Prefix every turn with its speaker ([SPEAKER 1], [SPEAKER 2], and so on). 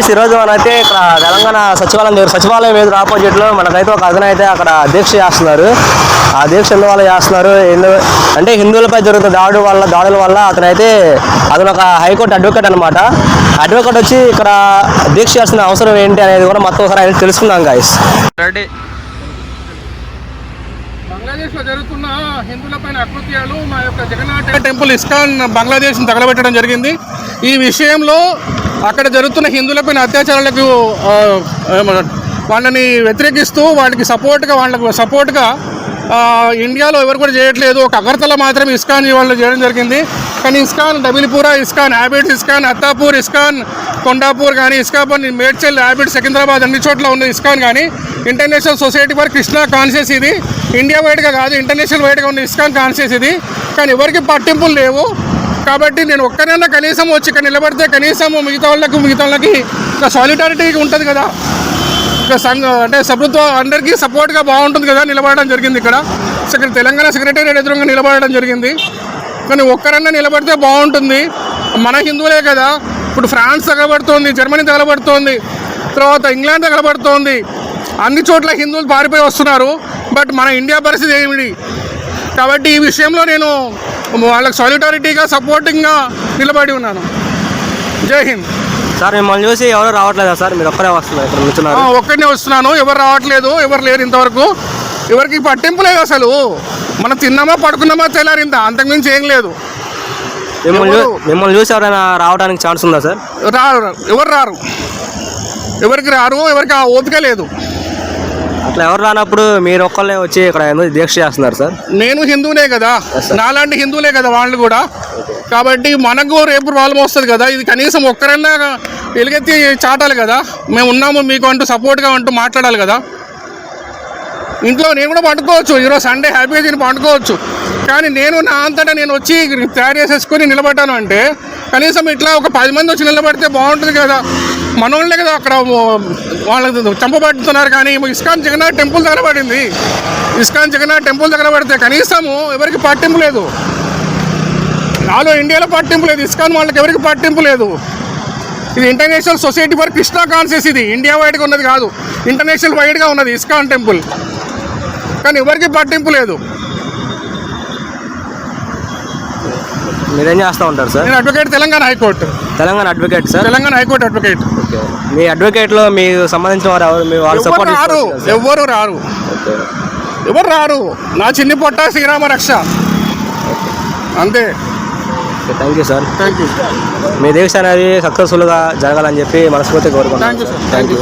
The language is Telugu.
[SPEAKER 1] గైస్ ఈరోజు మనైతే ఇక్కడ తెలంగాణ సచివాలయం దగ్గర సచివాలయం ఎదురు ఆపోజిట్లో మనకైతే ఒక అతను అయితే అక్కడ దీక్ష చేస్తున్నారు. ఆ దీక్ష ఎందువల్ల చేస్తున్నారు? ఎందు అంటే హిందువులపై జరుగుతున్న దాడు వల్ల దాడుల వల్ల అతనైతే అతను ఒక హైకోర్టు అడ్వకేట్ అనమాట అడ్వకేట్ వచ్చి ఇక్కడ దీక్ష చేస్తున్న అవసరం ఏంటి అనేది కూడా మొత్తం ఒకసారి ఆయన తెలుసుకుందాం గైస్
[SPEAKER 2] రెడీ
[SPEAKER 3] బంగ్లాదేశ్లో జరుగుతున్న హిందువులపైన అకృత్యాలు మా యొక్క జగన్నాథ టెంపుల్ ఇస్కాన్ బంగ్లాదేశ్ తగలబెట్టడం జరిగింది. ఈ విషయంలో అక్కడ జరుగుతున్న హిందువులపైన అత్యాచారాలకు వాళ్ళని వ్యతిరేకిస్తూ వాళ్ళకి సపోర్ట్గా వాళ్ళకు సపోర్ట్గా ఇండియాలో ఎవరు కూడా చేయట్లేదు. ఒక అగర్తల మాత్రమే ఇస్కాన్ వాళ్ళు చేయడం జరిగింది. కానీ ISKCON Dabirpura ISKCON Abids ISKCON Attapur ISKCON Kondapur కానీ ఇస్కాన్ మేడ్చల్ హ్యాబిట్ సికింద్రాబాద్ అన్ని చోట్ల ఉన్న ఇస్కాన్ కానీ international society for Krishna conscious ఇది. ఇండియా వైడ్గా కాదు ఇంటర్నేషనల్ వైడ్గా ఉన్న ఇస్కాన్ కాన్షియస్ ఇది. కానీ ఎవరికి పట్టింపులు లేవు. కాబట్టి నేను ఒక్కనైనా కనీసం వచ్చి ఇక్కడ నిలబడితే కనీసం మిగతా వాళ్ళకి మిగతా వాళ్ళకి ఒక సాలిడారిటీ ఉంటుంది కదా. ఒక సంఘ అంటే ప్రభుత్వం అందరికీ సపోర్ట్గా బాగుంటుంది కదా నిలబడడం జరిగింది ఇక్కడ. ఇక్కడ తెలంగాణ సెక్రటేరియట్ ఎదురుగా నిలబడడం జరిగింది. కానీ ఒక్కరన్నా నిలబడితే బాగుంటుంది. మన హిందువులే కదా. ఇప్పుడు ఫ్రాన్స్ తగలబడుతోంది జర్మనీ తగలబడుతోంది తర్వాత ఇంగ్లాండ్ తగలబడుతోంది. అన్ని చోట్ల హిందువులు పారిపోయి వస్తున్నారు. బట్ మన ఇండియా పరిస్థితి ఏమిటి? కాబట్టి ఈ విషయంలో నేను వాళ్ళకి సాలిటారిటీగా సపోర్టింగ్గా నిలబడి ఉన్నాను. జై హింద్.
[SPEAKER 1] సార్ మిమ్మల్ని చూసి ఎవరు రావట్లేదా సార్? మీరు ఒక్కరే వస్తున్నారు
[SPEAKER 3] ఒక్కడినే వస్తున్నాను. ఎవరు రావట్లేదు ఎవరు లేరు ఇంతవరకు. ఎవరికి పట్టింపు లేదు అసలు. మనం తిన్నామా పడుకున్నామా తెల్లారిందా అంతకుమించి ఏం లేదు.
[SPEAKER 1] మిమ్మల్ని చూసి ఎవరైనా రావడానికి ఛాన్స్ ఉందా సార్?
[SPEAKER 3] రారు. ఎవరు రారు? ఎవరికి రారు ఎవరికి ఆ ఓపిక లేదు.
[SPEAKER 1] అట్లా ఎవరు రానప్పుడు మీరు ఒక్కళ్ళే వచ్చి ఇక్కడ దీక్ష చేస్తున్నారు సార్?
[SPEAKER 3] నేను హిందువునే కదా. నాలాంటి హిందువులే కదా వాళ్ళు కూడా. కాబట్టి మనకు రేపు ప్రాబ్లం వస్తుంది కదా. ఇది కనీసం ఒక్కరన్నా ఎలుగెత్తి చాటాలి కదా. మేము ఉన్నాము మీకు అంటూ సపోర్ట్గా అంటూ మాట్లాడాలి కదా. ఇంట్లో నేను కూడా పండుకోవచ్చు. ఈరోజు సండే హ్యాపీగా తిని పండుకోవచ్చు. కానీ నేను నా అంతటా నేను వచ్చి తయారు చేసేసుకొని నిలబడ్డాను అంటే కనీసం ఇట్లా ఒక పది మంది వచ్చి నిలబడితే బాగుంటుంది కదా. మనోళ్ళే కదా అక్కడ వాళ్ళకి చంపబడుతున్నారు కానీ ఇస్కాన్ జగన్నాథ్ టెంపుల్ దగ్గర పడింది. ఇస్కాన్ జగన్నాథ్ టెంపుల్ దగ్గర పడితే కనీసము ఎవరికి పట్టింపు లేదు. నాలో ఇండియాలో పట్టింపు లేదు. ఇస్కాన్ వాళ్ళకి ఎవరికి పట్టింపు లేదు. ఇది international society for Krishna conscious ఇది. ఇండియా వైడ్గా ఉన్నది కాదు. ఇంటర్నేషనల్ వైడ్గా ఉన్నది ఇస్కాన్ టెంపుల్. కానీ ఎవరికి పట్టింపు లేదు.
[SPEAKER 1] మీరేం చేస్తూ ఉంటారు సార్?
[SPEAKER 3] నేను advocate Telangana high court.
[SPEAKER 1] Telangana advocate sir?
[SPEAKER 3] Telangana high court advocate
[SPEAKER 1] మీ అడ్వకేట్లో మీకు సంబంధించిన వారు ఎవరు? మీ వాళ్ళు
[SPEAKER 3] ఎవరు
[SPEAKER 1] సపోర్ట్
[SPEAKER 3] రారు? ఎవరు రారు? ఎవరు రారు? నా చిన్ని పొట్ట శ్రీరామ రక్ష. అంతే.
[SPEAKER 1] Thank you sir
[SPEAKER 3] thank you
[SPEAKER 1] మీ దీక్ష అనేది సక్సెస్ఫుల్గా జరగాలని చెప్పి
[SPEAKER 3] యూ సార్ థ్యాంక్ యూ